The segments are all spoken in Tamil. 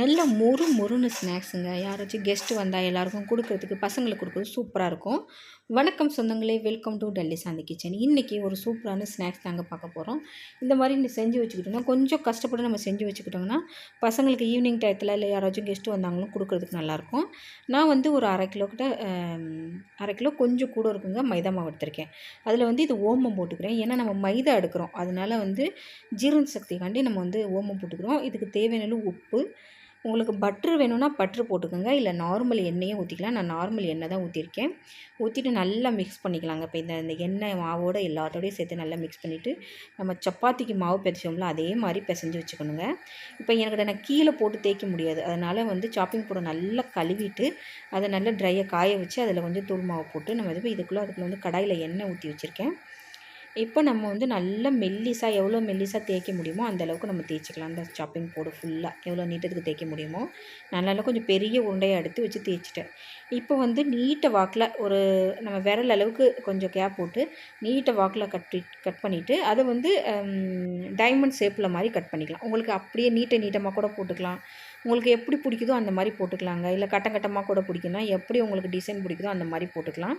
நல்ல மொறு மொறுன்னு ஸ்நாக்ஸுங்க. யாராச்சும் கெஸ்ட்டு வந்தால் எல்லாருக்கும் கொடுக்கறதுக்கு பசங்களுக்கு கொடுக்குறது சூப்பராக இருக்கும். வணக்கம் சொந்தங்களே welcome to Delhi Shanthi kitchen இன்றைக்கி ஒரு சூப்பரான ஸ்நாக்ஸ் தாங்க பார்க்க போகிறோம் இந்த மாதிரி நீ செஞ்சு வச்சுக்கிட்டோம்னா கொஞ்சம் கஷ்டப்பட்டு நம்ம செஞ்சு வச்சுக்கிட்டோம்னா பசங்களுக்கு ஈவினிங் டயத்தில் இல்லை யாராச்சும் கெஸ்ட்டு வந்தாங்களும் கொடுக்குறதுக்கு நல்லாயிருக்கும். நான் வந்து ஒரு அரை கிலோ கிட்ட அரை கிலோ கொஞ்சம் கூட இருக்குங்க மைதா மாவு எடுத்திருக்கேன். அதில் வந்து இது ஓமம் போட்டுக்கிறேன். ஏன்னா நம்ம மைதா எடுக்கிறோம். அதனால வந்து ஜீரண சக்திக்காண்டி நம்ம வந்து ஓமம் போட்டுக்கிறோம். இதுக்கு தேவையான உப்பு உங்களுக்கு பட்ரு வேணும்னா பட்ரு போட்டுக்கோங்க. இல்லை நார்மல் எண்ணெயும் ஊற்றிக்கலாம் நான் நார்மல் எண்ணெய் தான் ஊற்றிருக்கேன் ஊற்றிட்டு நல்லா மிக்ஸ் பண்ணிக்கலாங்க. இப்போ இந்த இந்த எண்ணெய் மாவோட எல்லாத்தோடையும் சேர்த்து நல்லா மிக்ஸ் பண்ணிவிட்டு நம்ம சப்பாத்திக்கு மாவு பிசைச்சோம்ல அதே மாதிரி பிசைஞ்சு வச்சுக்கணுங்க. இப்போ எனக்கு நான் கீழே போட்டு தேய்க்க முடியாது. அதனால் வந்து சாப்பிங் போட நல்லா கழுவிட்டு அதை நல்லா ட்ரையாக காய வச்சு அதில் கொஞ்சம் தூள் மாவு போட்டு நம்ம இது இதுக்குள்ளே அதுக்குள்ளே வந்து கடாயில் எண்ணெய் ஊற்றி வச்சுருக்கேன். இப்போ நம்ம வந்து நல்ல மெல்லிசாக எவ்வளோ மெல்லிசாக தேய்க்க முடியுமோ அந்தளவுக்கு நம்ம தேய்ச்சிக்கலாம். அந்த சாப்பிங் போடு ஃபுல்லாக எவ்வளோ நீட்டத்துக்கு தேய்க்க முடியுமோ நான் நல்லா கொஞ்சம் பெரிய உருண்டையாக எடுத்து வச்சு தேய்ச்சிட்டேன். இப்போ வந்து நீட்ட வாக்கில் ஒரு நம்ம விரல் அளவுக்கு கொஞ்சம் கேப் போட்டு நீட்டை வாக்கில் கட்டி கட் பண்ணிவிட்டு அதை வந்து டைமண்ட் ஷேப்பில் மாதிரி கட் பண்ணிக்கலாம். உங்களுக்கு அப்படியே நீட்டை நீட்டமாக கூட போட்டுக்கலாம். உங்களுக்கு எப்படி பிடிக்குதோ அந்த மாதிரி போட்டுக்கலாங்க. இல்லை கட்டம் கட்டமாக கூட பிடிக்குன்னா எப்படி உங்களுக்கு டிசைன் பிடிக்குதோ அந்த மாதிரி போட்டுக்கலாம்.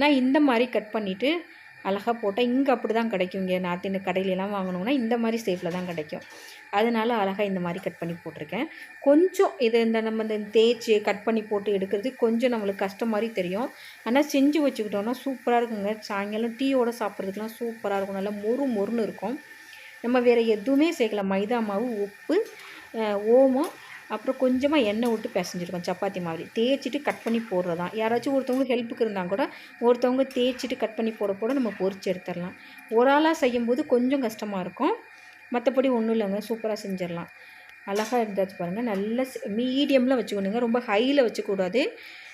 நான் இந்த மாதிரி கட் பண்ணிவிட்டு அழகாக போட்டால் இங்கே அப்படி தான் கிடைக்கும். இங்கே நாட்டின் இந்திய கடையிலலாம் வாங்கினோம்னா இந்த மாதிரி ஷேப்பில் தான் கிடைக்கும். அதனால அழகாக இந்த மாதிரி கட் பண்ணி போட்டிருக்கேன். கொஞ்சம் இது இந்த நம்ம இந்த தேய்ச்சி கட் பண்ணி போட்டு எடுக்கிறது கொஞ்சம் நம்மளுக்கு கஷ்டம் மாதிரி தெரியும். ஆனால் செஞ்சு வச்சுக்கிட்டோம்னா சூப்பராக இருக்குங்க. சாயங்காலம் டீயோடு சாப்பிட்றதுக்குலாம் சூப்பராக இருக்கும். நல்லா மொறு மொறுன்னு இருக்கும். நம்ம வேறு எதுவுமே சேர்க்கல. மைதா மாவு உப்பு ஓமம் அப்புறம் கொஞ்சமாக எண்ணெய் விட்டு பிசைஞ்சிருக்கோம் சப்பாத்தி மாதிரி. தேய்ச்சிட்டு கட் பண்ணி போடுறது தான் யாராச்சும் ஒருத்தவங்க ஹெல்ப்புக்கு இருந்தால் கூட ஒருத்தவங்க தேய்ச்சிட்டு கட் பண்ணி போட போட நம்ம பொறிச்சு எடுத்துடலாம். ஒரு ஆளாக செய்யும்போது கொஞ்சம் கஷ்டமாக இருக்கும். மற்றபடி ஒன்றும் இல்லைங்க சூப்பராக செஞ்சிடலாம். அழகாக இருந்தாச்சு பாருங்கள் நல்ல மீடியமில் வச்சுக்கணுங்க. ரொம்ப ஹையில் வச்சுக்கூடாது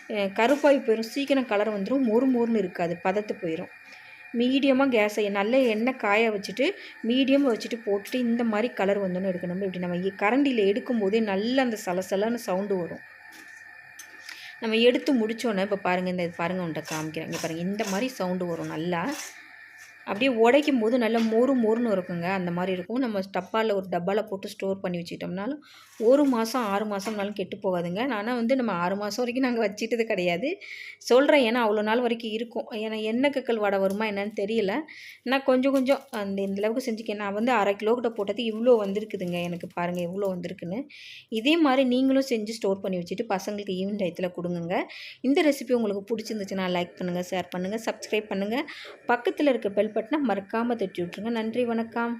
கருப்பாகி கருப்பாய் போயிடும் சீக்கிரம் கலர் வந்துடும் மொறு மொறுன்னு இருக்காது பதத்து போயிடும் மீடியமாக கேஸை நல்ல எண்ணெய் காய வச்சுட்டு மீடியம் வச்சுட்டு போட்டுட்டு இந்த மாதிரி கலர் வந்தோன்னு எடுக்கணும். இப்படி நம்ம கரண்டியில் எடுக்கும்போதே நல்ல அந்த சலசலன்னு சவுண்டு வரும். நம்ம எடுத்து முடிச்சோன்னே இப்போ பாருங்கள் இந்த பாருங்கள் உன்ட்ட காமிக்கிறேன். இங்கே பாருங்கள் இந்த மாதிரி சவுண்டு வரும் நல்லா. அப்படியே உடைக்கும் போது நல்லா மொறு மொறுன்னு இருக்குங்க. அந்த மாதிரி இருக்கும். நம்ம டப்பாவில் ஒரு டப்பாவில் போட்டு ஸ்டோர் பண்ணி வச்சுக்கிட்டோம்னாலும் ஒரு மாதம் ஆறு மாதம்னாலும் கெட்டு போகாதுங்க. ஆனால் வந்து நம்ம ஆறு மாதம் வரைக்கும் நாங்கள் வச்சுட்டது கிடையாது. சொல்கிறேன் ஏன்னா அவ்வளோ நாள் வரைக்கும் இருக்கும். ஏன்னா எண்ணெய் கக்கல் வடை வருமா என்னன்னு தெரியல. நான் கொஞ்சம் கொஞ்சம் அந்த இந்த அளவுக்கு செஞ்சுக்கேன். நான் வந்து அரை கிலோ கிட்ட போட்டது இவ்வளோ வந்திருக்குதுங்க. எனக்கு பாருங்கள் எவ்வளோ வந்திருக்குன்னு. இதே மாதிரி நீங்களும் செஞ்சு ஸ்டோர் பண்ணி வச்சுட்டு பசங்களுக்கு ஈவினிங் டயத்தில் கொடுங்க இந்த ரெசிபி உங்களுக்கு பிடிச்சிருந்துச்சுன்னா லைக் பண்ணுங்கள் ஷேர் பண்ணுங்கள் சப்ஸ்கிரைப் பண்ணுங்கள் பக்கத்தில் இருக்க பெல் பட்டனை மறக்காமல் தட்டி விட்ருங்க நன்றி வணக்கம்.